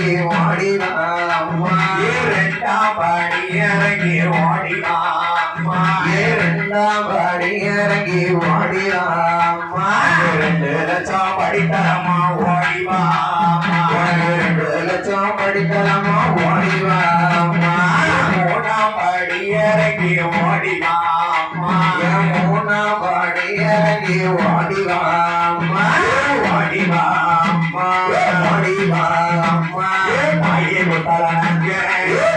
இறங்கி ஓடிவா அம்மா ரெண்டாம் படி இறங்கி ஓடிவாம்மா. இரண்டாம் பாடி இறங்கி ஓடிவா அம்மா ரெண்டு லட்சம் படித்தரமா ஓடிவாம்மா. ரெண்டு லட்சம் படிக்கலாமா ஓடிவா அம்மா மூணாம் படி இறங்கி ஓடிவாம்மா. என் மூணாம் பாடி இறங்கி ஓடிவா அம்மா ஓடிவா அம்மா தாயே முத்தலனங்க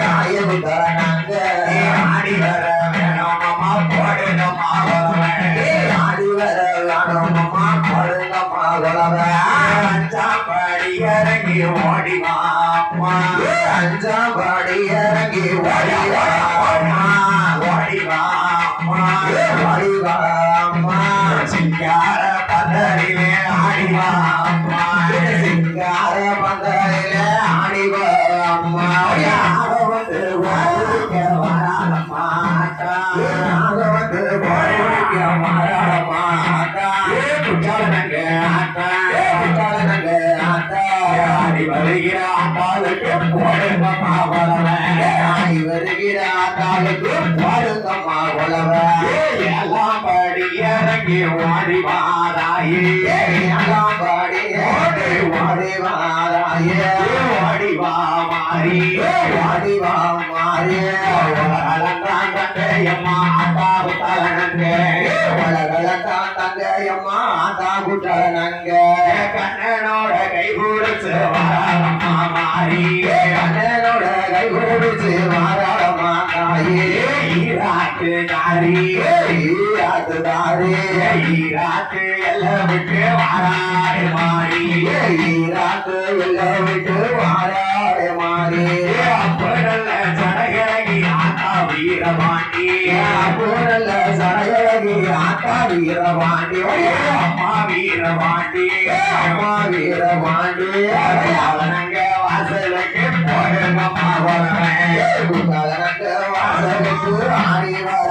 நாயகு தரணங்க ஆடி வர வேணுமம்மா போடுங்கம்மா வரவேன் ஆடி வர வேணுமம்மா படுங்கம்மா குலவ அஞ்சாம் இறங்கி ஓடிவாம்மா அஞ்சாம் இறங்கி சிங்கார வருகிற ஆட்டாளுக்கு போடுங்கம்மா வரவேன் ஆடி வருகிற ஆட்டாளுக்கு பாருங்கம்மா குலவ எல்லாம் படி இறங்கி ஓடி வாராயே. ஏழாம் பாடி ஓடி ஓடி வாராயே. ஓடி வா மாறி. ஓடி வா மாறிய அலங்கான் தந்தையம்மா ஆட்டாவு தலனங்க உலகளத்தான் தங்கையம்மா ஆத்தா குட்டனங்க கண்ணனோட கை ஈராட்டு நாரி ஈராட்டு எல்லாம் விட்டு வாராடு மாறி ஈராத்து எல்லாம் விட்டு வாராளே மாறி. அப்படல்ல ஜனகரகி ஆட்டா வீரமாண்டி பூரல்ல சடையழகி ஆத்தா வீரவாண்டி அம்மா வீரமாண்டி அம்மா வீரவாண்டி அவனங்க வாசலுக்கு போடுங்கம்மா வரவேன் வாசலுக்கு ஆடி வர.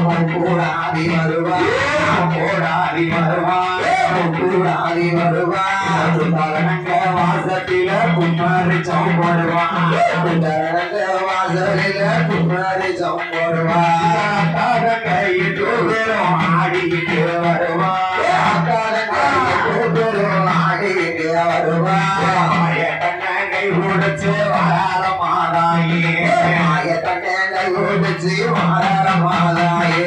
பேச்சுக்கு கூடாதி போடுங்கம்மா குலவே அப்படி வருவான் கூடாதி வருவா வருவான் கூடாதி வருவா வாசத்தில குமாரி சௌபடுவான் குண்டரங்க வாசலில குமாரி சம்போடுவா கையிட்டு வெறும் ஆடிக்கிட்டு வருவான் ஆடிட்டு வருவா கை உடைச்சு வராத மாதாயே. மாய கண்ணை ஓடிச்சு மாறார மாதாயே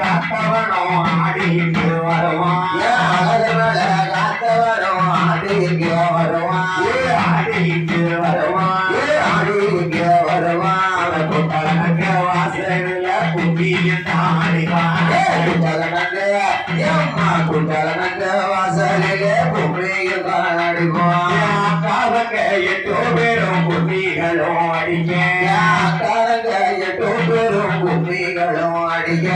காத்தவனும் ஆடிக்கிட்டு வருவான் அழகமல காத்தவரும் ஆடிக்கு வருவான் ஆடிக்கிட்டு வருவான் ஆடிக்கு வருவான் குட்டலங்க வாசலில் கும்பியும் தாடிவான் குண்டலனங்க எம்மா குண்டலனங்க வாசலிலே கும்பியில் காணடிப்போம் காவங்க எட்டோ பேரும் குட்டிகளும் அடிக்க கபலம் அடிக்க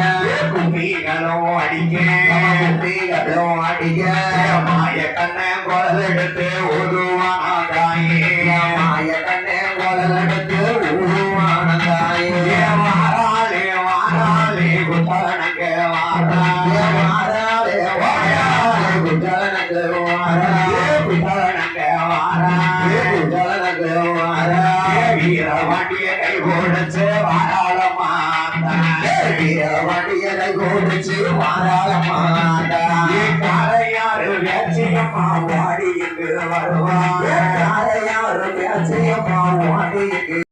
கும்பி கலம் அடிக்க கும்பி கபலம் அடிக்க மாய கண்ணை குரலெடுத்து ஓதுவான தாயே மாய கண்ணை குரலெடுத்து ஓதுவான தாயே மாறாளே மாறாளே குத்தனங்க மாறாளே மாறாளே வாயாளே குத்தனங்க மாறாளே குத்தனங்க மாறாளே குத்தனங்க மாறாளே வீரவாண்டிய கை ஓடச்சு வண்டியலை கோடிச்சு மாறாளமாண்டா காரையாறு வேச்சியம்மா வாடி இங்கு வருவாங்க யாரையாரும் பேச்சியம்மா வாடி